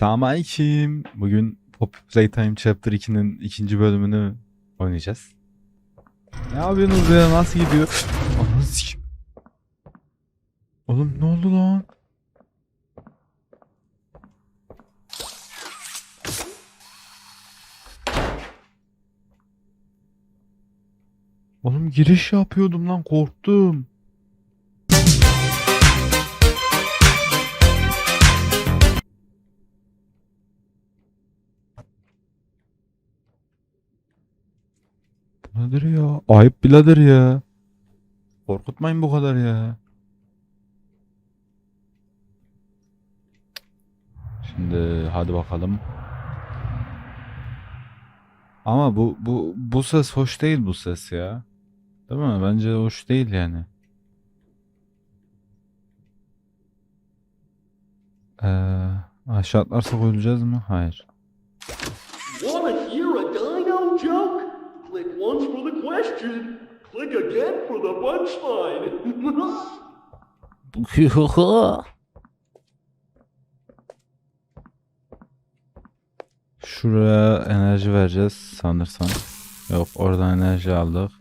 Selamünaleyküm. Bugün Pop Playtime Chapter 2'nin ikinci bölümünü oynayacağız. Ne yapıyorsunuz ya? Nasıl gidiyor? Ananı sikim. Oğlum ne oldu lan? Oğlum giriş yapıyordum lan korktum. Nedir ya? Ayıp birader ya. Korkutmayın bu kadar ya. Şimdi hadi bakalım. Ama bu bu bu ses hoş değil bu ses ya. Değil mi? Bence hoş değil yani. Ee, aşağı atlarsak öleceğiz mi? Hayır. Question. Click again for the punchline. Şuraya enerji vereceğiz sanırsam. Yok oradan enerji aldık.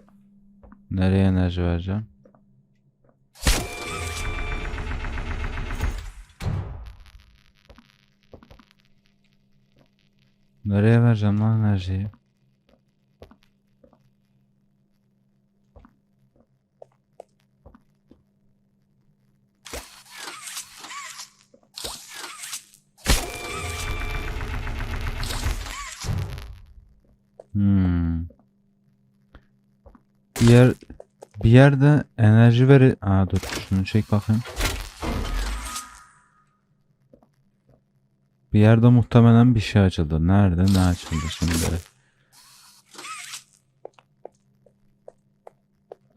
Nereye enerji vereceğim? Nereye vereceğim lan enerjiyi? Bir yer bir yerde enerji veri... Aa dur şunu çek bakayım. Bir yerde muhtemelen bir şey açıldı. Nerede ne açıldı şimdi?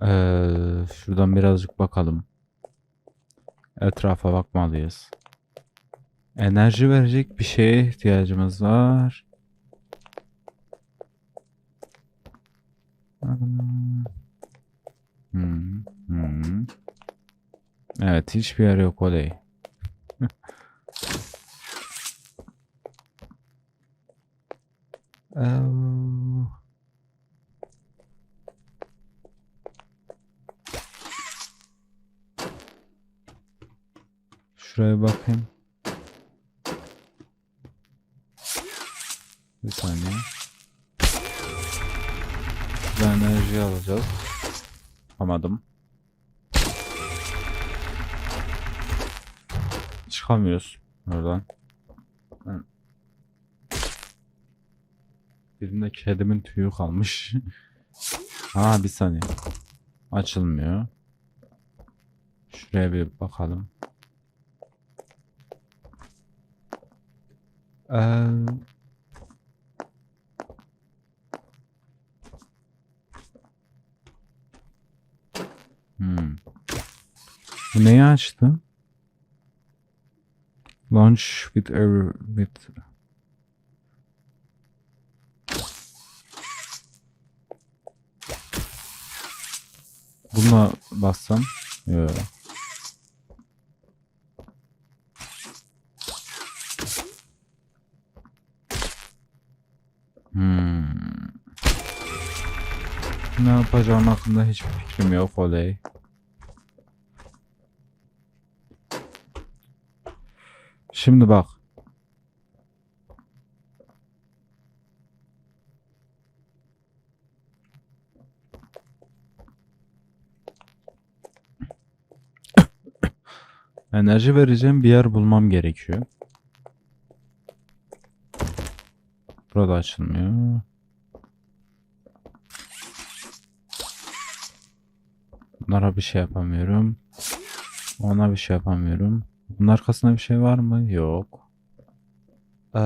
Ee, şuradan birazcık bakalım. Etrafa bakmalıyız. Enerji verecek bir şeye ihtiyacımız var. Hmm. Hmm. Hmm. Evet hiçbir yer yok oley. Eee, Şuraya bakayım. Bir saniye. Şuradan enerji alacağız. Yapamadım. Çıkamıyoruz. Ben- Birinde kedimin tüyü kalmış. ha bir saniye. Açılmıyor. Şuraya bir bakalım. Ee, Bu neyi açtı? Launch with error with Buna bassam Yo. Hmm. Ne yapacağım hakkında hiçbir fikrim yok oley. Şimdi bak. Enerji vereceğim bir yer bulmam gerekiyor. Burada açılmıyor. Bunlara bir şey yapamıyorum. Ona bir şey yapamıyorum. Bunun arkasında bir şey var mı? Yok. Ee...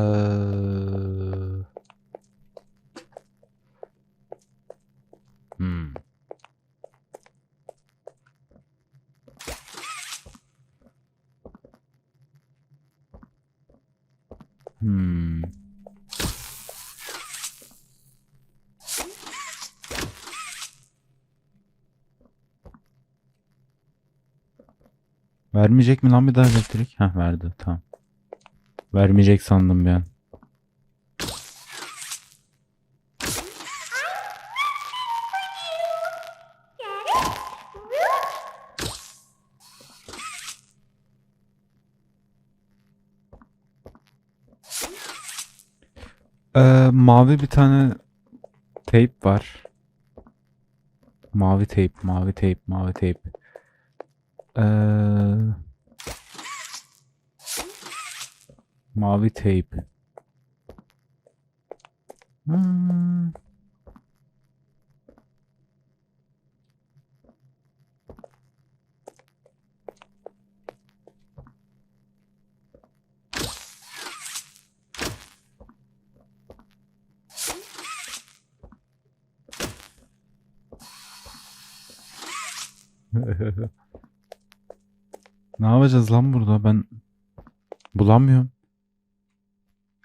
Vermeyecek mi lan bir daha elektrik? Heh verdi tamam. Vermeyecek sandım an. Ee, mavi bir tane teyp var. Mavi teyp, mavi teyp, mavi teyp. Ee, mavi teyp. Hmm. Ne yapacağız lan burada? Ben bulamıyorum.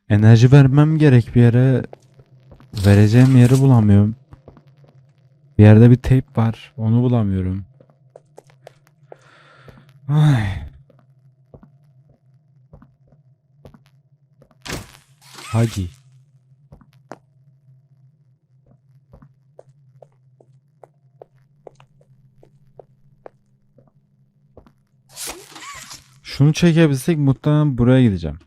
Enerji vermem gerek bir yere. Vereceğim yeri bulamıyorum. Bir yerde bir teyp var. Onu bulamıyorum. Ay. Hadi. Şunu çekebilsek muhtemelen buraya gideceğim.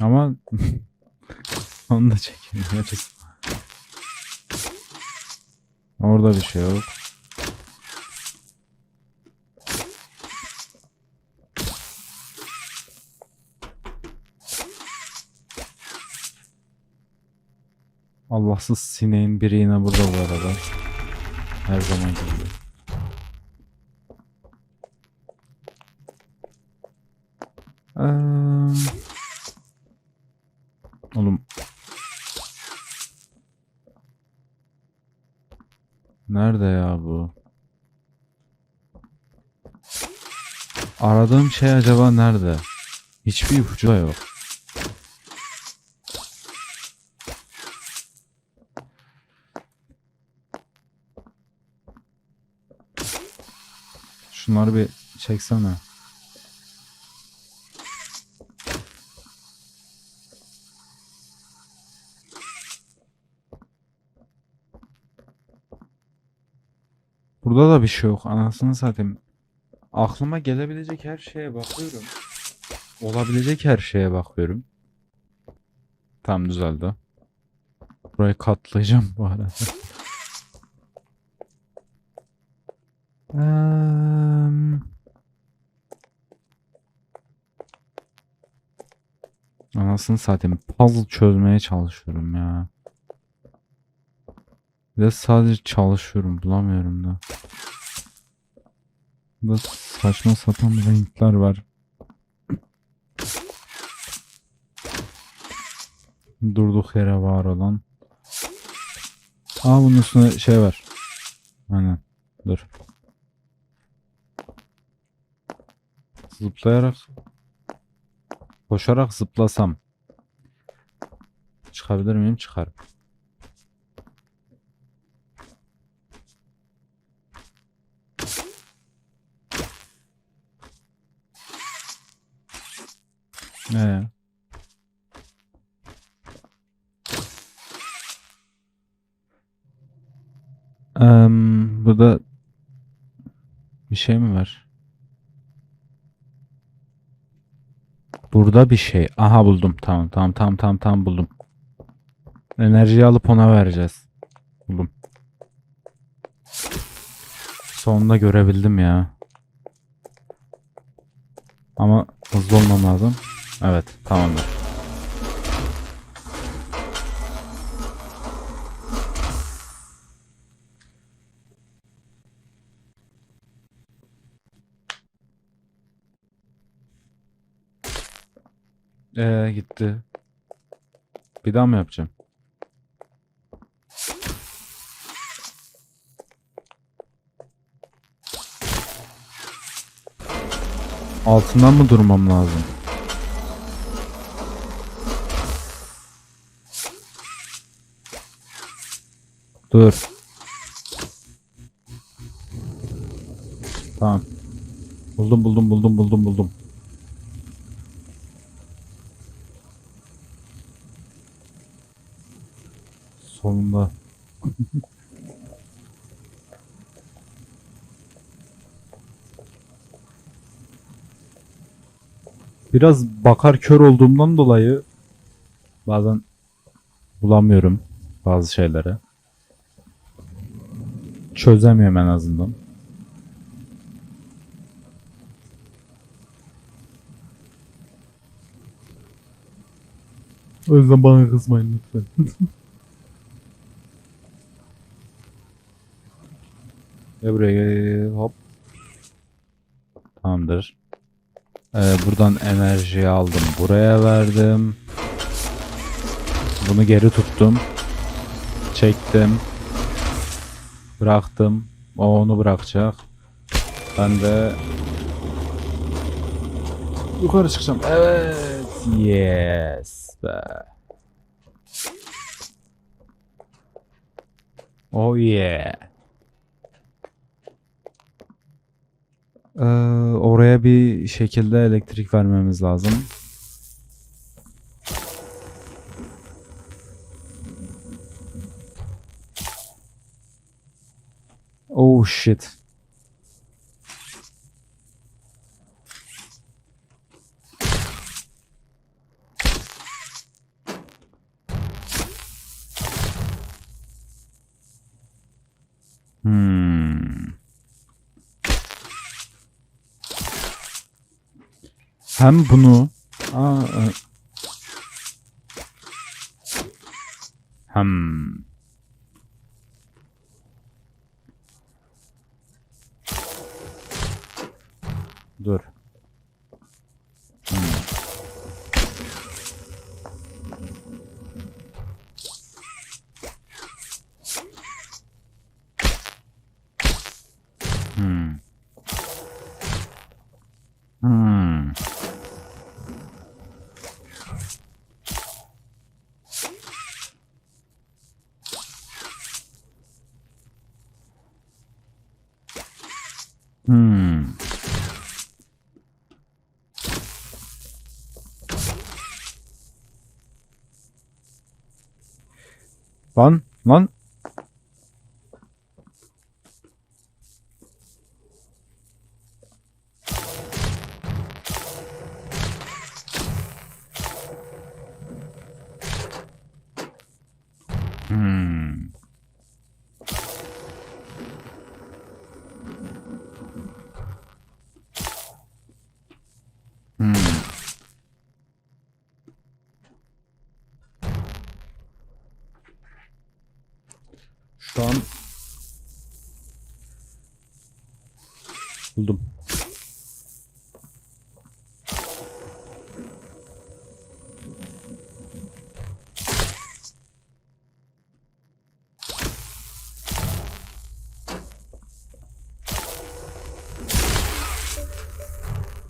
Ama onu da çekemiyoruz. Orada bir şey yok. Allahsız sineğin biri yine burada bu arada. Her zaman gibi. Eee, Oğlum. Nerede ya bu? Aradığım şey acaba nerede? Hiçbir ipucu yok. Şunları bir çeksene. Burada da bir şey yok. Anasını satayım. Aklıma gelebilecek her şeye bakıyorum. Olabilecek her şeye bakıyorum. Tam düzeldi. Burayı katlayacağım bu arada. Eee, Anasını satayım. Puzzle çözmeye çalışıyorum ya. De sadece çalışıyorum. Bulamıyorum da. Burada saçma sapan renkler var. Durduk yere var olan. Aa bunun üstüne şey var. Aynen. Dur. Zıplayarak koşarak zıplasam çıkabilir miyim? Çıkarım. Ee. Em, burada bir şey mi var? Burada bir şey. Aha buldum. Tamam tamam tamam tamam tamam buldum. Enerjiyi alıp ona vereceğiz. Buldum. Sonunda görebildim ya. Ama hızlı olmam lazım. Evet tamamdır. Ee gitti. Bir daha mı yapacağım? Altından mı durmam lazım? Dur. Tamam. Buldum buldum buldum buldum buldum. Sonunda. Biraz bakar kör olduğumdan dolayı bazen bulamıyorum bazı şeyleri. Çözemiyorum en azından. O yüzden bana kızmayın lütfen. Ve buraya hop. Tamamdır. Ee, buradan enerjiyi aldım. Buraya verdim. Bunu geri tuttum. Çektim. Bıraktım. O onu bırakacak. Ben de yukarı çıkacağım. Evet. Yes be. Oh yeah. Ee, oraya bir şekilde elektrik vermemiz lazım. Oh shit. Hmm. Hem bunu Aa, e- hem Dur. Hmm. Hmm. Hmm. Lan lan. Şu an buldum.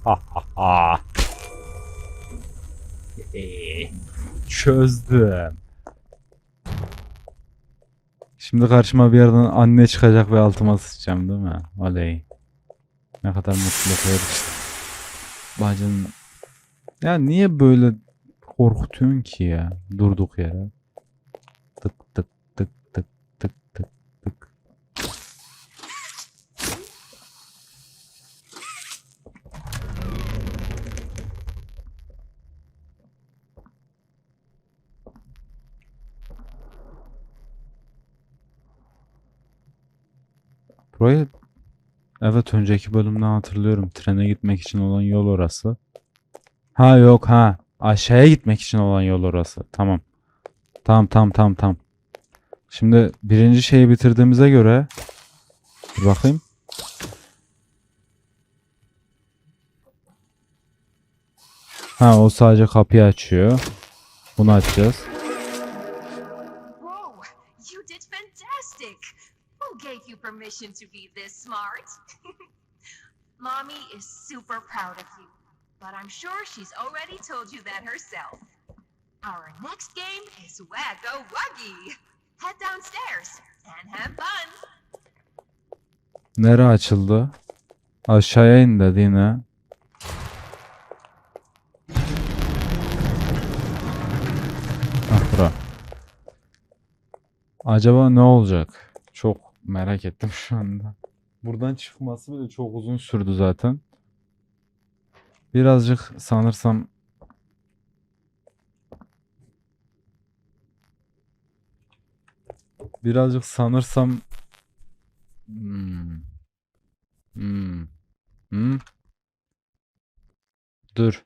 Ha ha ha. Çözdüm. Şimdi karşıma bir yerden anne çıkacak ve altıma sıçacağım değil mi? Oley. Ne kadar mutluluk verir. Bacın. Ya niye böyle korkutuyorsun ki ya? Durduk yere. Burayı evet önceki bölümden hatırlıyorum. Trene gitmek için olan yol orası. Ha yok ha. Aşağıya gitmek için olan yol orası. Tamam. Tamam tamam tamam tamam. Şimdi birinci şeyi bitirdiğimize göre Dur bakayım. Ha o sadece kapıyı açıyor. Bunu açacağız. Permission to be this smart? Mommy is super proud of you, but I'm sure she's already told you that herself. Our next game is Wacko Wuggy. Head downstairs and have fun. Nere açıldı? Aşağıya in dedi yine. Ah bura. Acaba ne olacak? Çok merak ettim şu anda. Buradan çıkması bile çok uzun sürdü zaten. Birazcık sanırsam birazcık sanırsam hmm. Hmm. Hmm. Dur.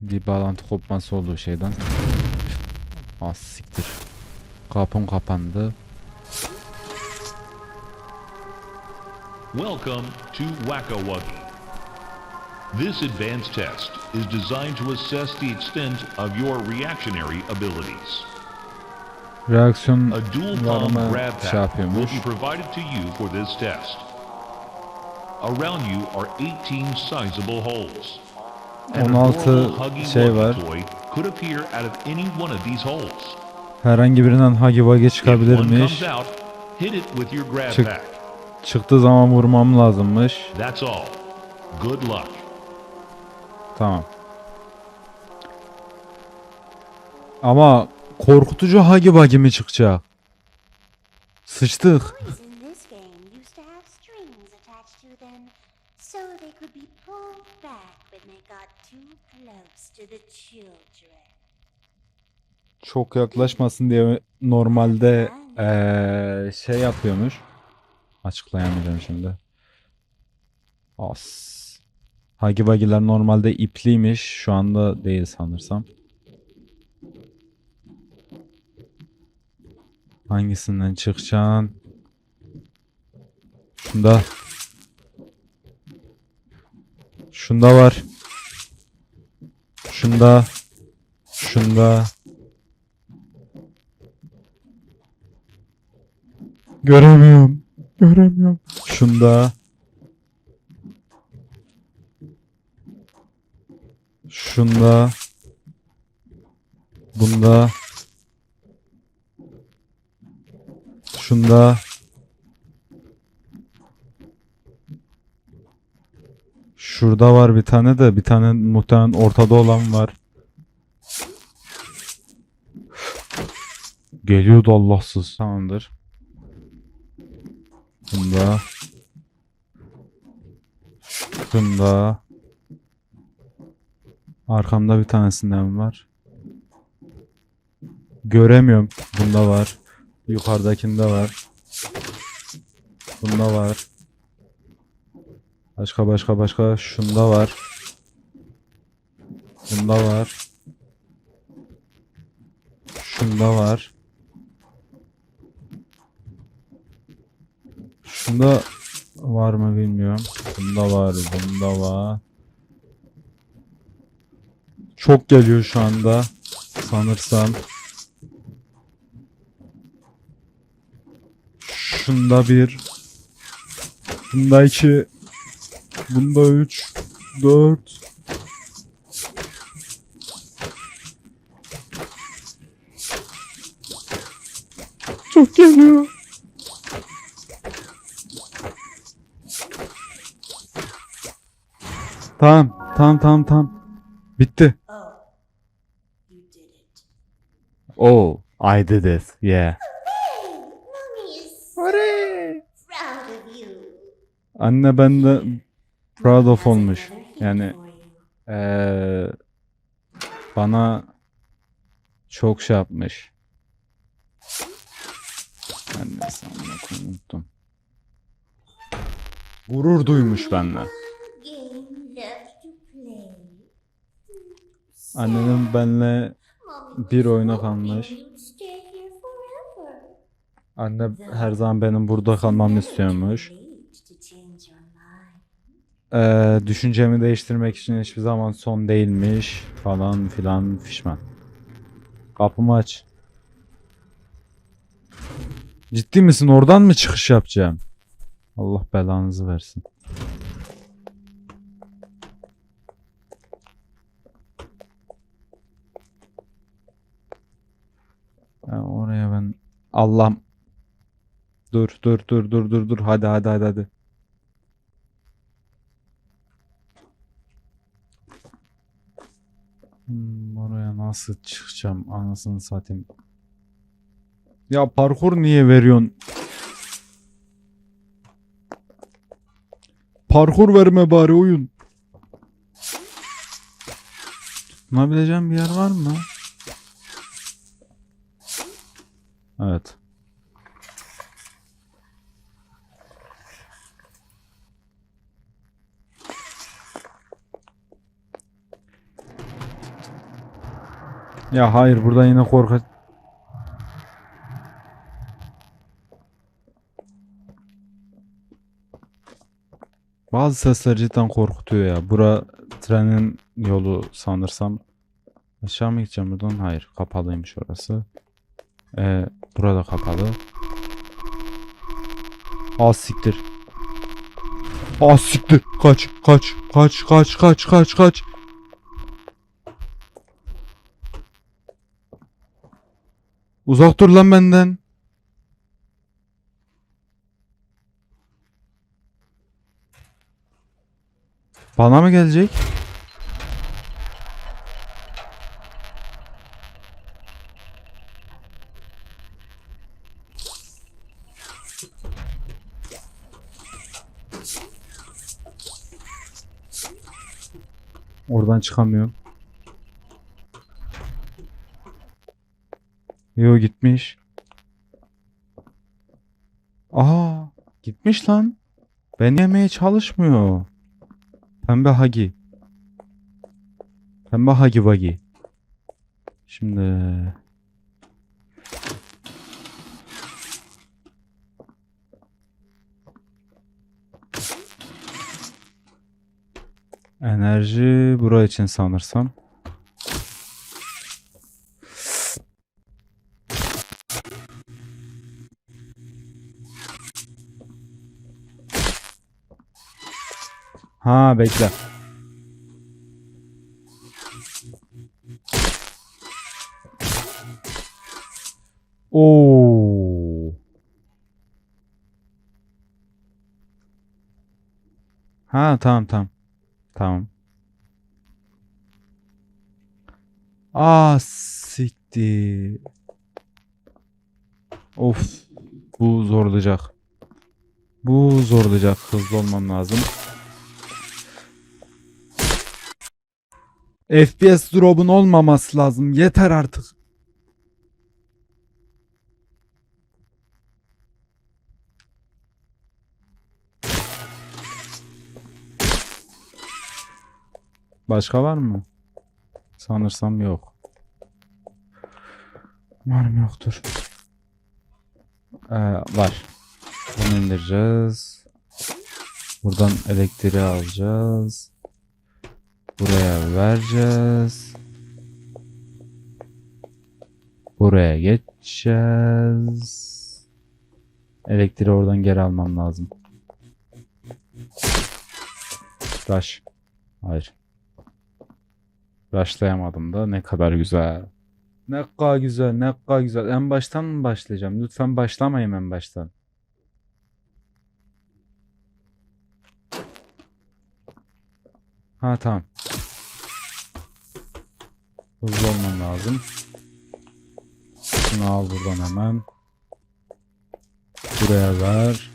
Bir bağlantı kopması olduğu şeyden. Az siktir. Kapım kapandı. Welcome to Wacka Wuggy. This advanced test is designed to assess the extent of your reactionary abilities. Reaksiyon A dual Var palm grab şey pack will be provided to you for this test. Around you are 18 sizable holes. And a 16 Huggy şey var. toy could appear out of any one of these holes. Herhangi birinden hagi vagi çıkabilirmiş. Çık-. Çıktığı zaman vurmam lazımmış. Tamam. Ama korkutucu hagi vagi mi çıkacak? Sıçtık. Çok yaklaşmasın diye normalde eee, şey yapıyormuş. Açıklayamayacağım şimdi. As. Hagi vagiler normalde ipliymiş. Şu anda değil sanırsam. Hangisinden çıkacaksın? Şunda. Şunda var. Şunda. Şunda. Göremiyorum. Göremiyorum. Şunda. Şunda. Bunda. Şunda. Şurada var bir tane de bir tane muhtemelen ortada olan var. Geliyordu Allahsız. Tamamdır. Bunda. Bunda. Arkamda bir tanesinden var. Göremiyorum. Bunda var. Yukarıdakinde var. Bunda var. Başka başka başka. Şunda var. Bunda var. Şunda var. Şunda var mı bilmiyorum. Bunda var, bunda var. Çok geliyor şu anda. Sanırsam. Şunda bir. Bunda iki. Bunda üç. Dört. Çok geliyor. Tamam, tamam, tamam, tamam. Bitti. Oh, you did it. Oh, I did it. Yeah. You. Anne ben de proud of olmuş. Yani eee, bana çok şey yapmış. Ben de unuttum. Gurur duymuş benimle. Game left to play. Annenin benimle Mommy bir oyuna kalmış. Anne her zaman benim burada kalmamı istiyormuş. Eee, düşüncemi değiştirmek için hiçbir zaman son değilmiş falan filan fişman. Kapımı aç. Ciddi misin? Oradan mı çıkış yapacağım? Allah belanızı versin. Ya oraya ben Allah'ım Dur dur dur dur dur dur. Hadi hadi hadi hadi. Hmm, oraya nasıl çıkacağım anasını satayım. Ya parkur niye veriyorsun? Parkur verme bari oyun. Tutunabileceğim bir yer var mı? Evet. Ya hayır burada yine korka... Bazı sesler cidden korkutuyor ya. Bura trenin yolu sanırsam. Aşağı mı gideceğim buradan? Hayır. Kapalıymış orası. Ee, burada kapalı. Az siktir. Az siktir. Kaç, kaç, kaç, kaç, kaç, kaç, kaç. Uzak dur lan benden. Bana mı gelecek? Oradan çıkamıyorum. Yo gitmiş. Aa, gitmiş lan. Ben yemeye çalışmıyor. Pembe hagi. Pembe hagi vagi. Şimdi enerji bura için sanırsam. Ha bekle. Oo. Ha tamam tamam. Tamam. Aa siktir. Of. Bu zorlayacak. Bu zorlayacak. Hızlı olmam lazım. FPS drop'un olmaması lazım. Yeter artık. Başka var mı? Sanırsam yok. Umarım yoktur. Ee, var. Bunu indireceğiz. Buradan elektriği alacağız. Buraya vereceğiz. Buraya geçeceğiz. Elektriği oradan geri almam lazım. Rush. Hayır. Rushlayamadım da ne kadar güzel. Ne kadar güzel, ne kadar güzel. En baştan mı başlayacağım? Lütfen başlamayın en baştan. Ha tamam. Hızlı olmam lazım. Şunu al buradan hemen. Buraya ver.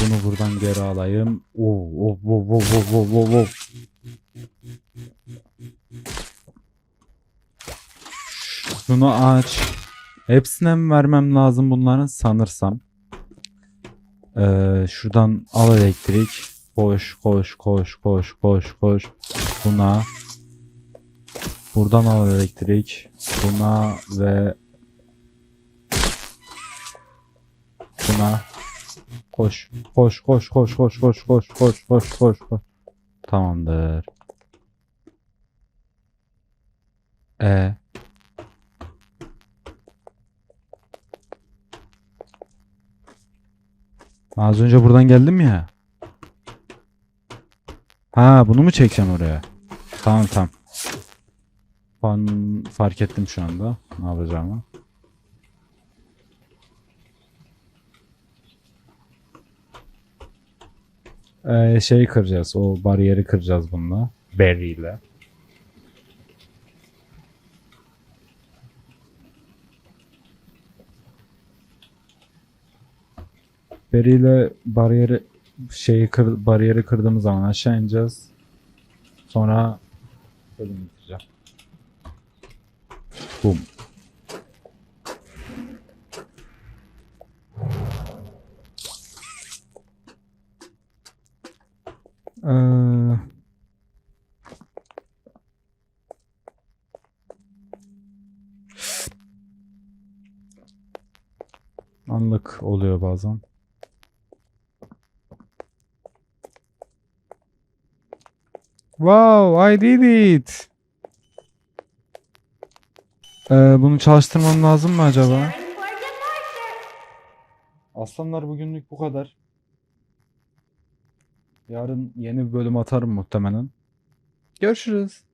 Bunu buradan geri alayım. Oo, oh, oh, oh, oh, oh, oh, oh. Şunu aç. Hepsine mi vermem lazım bunların sanırsam. Ee, şuradan al elektrik. Koş koş koş koş koş koş. Buna. Buradan al elektrik. Buna ve buna. Koş. Koş koş koş koş koş koş koş koş koş koş. Tamamdır. E Az önce buradan geldim ya. Ha bunu mu çekeceğim oraya? Tamam tamam. Ben fark ettim şu anda. Ne yapacağımı. Ee, şeyi kıracağız. O bariyeri kıracağız bununla. Berry ile. Berry ile bariyeri şeyi kır, bariyeri kırdığımız zaman aşağı ineceğiz. Sonra bölüm bitireceğim. Boom. Ee, anlık oluyor bazen. Wow, I did it. Ee, bunu çalıştırmam lazım mı acaba? Aslanlar bugünlük bu kadar. Yarın yeni bir bölüm atarım muhtemelen. Görüşürüz.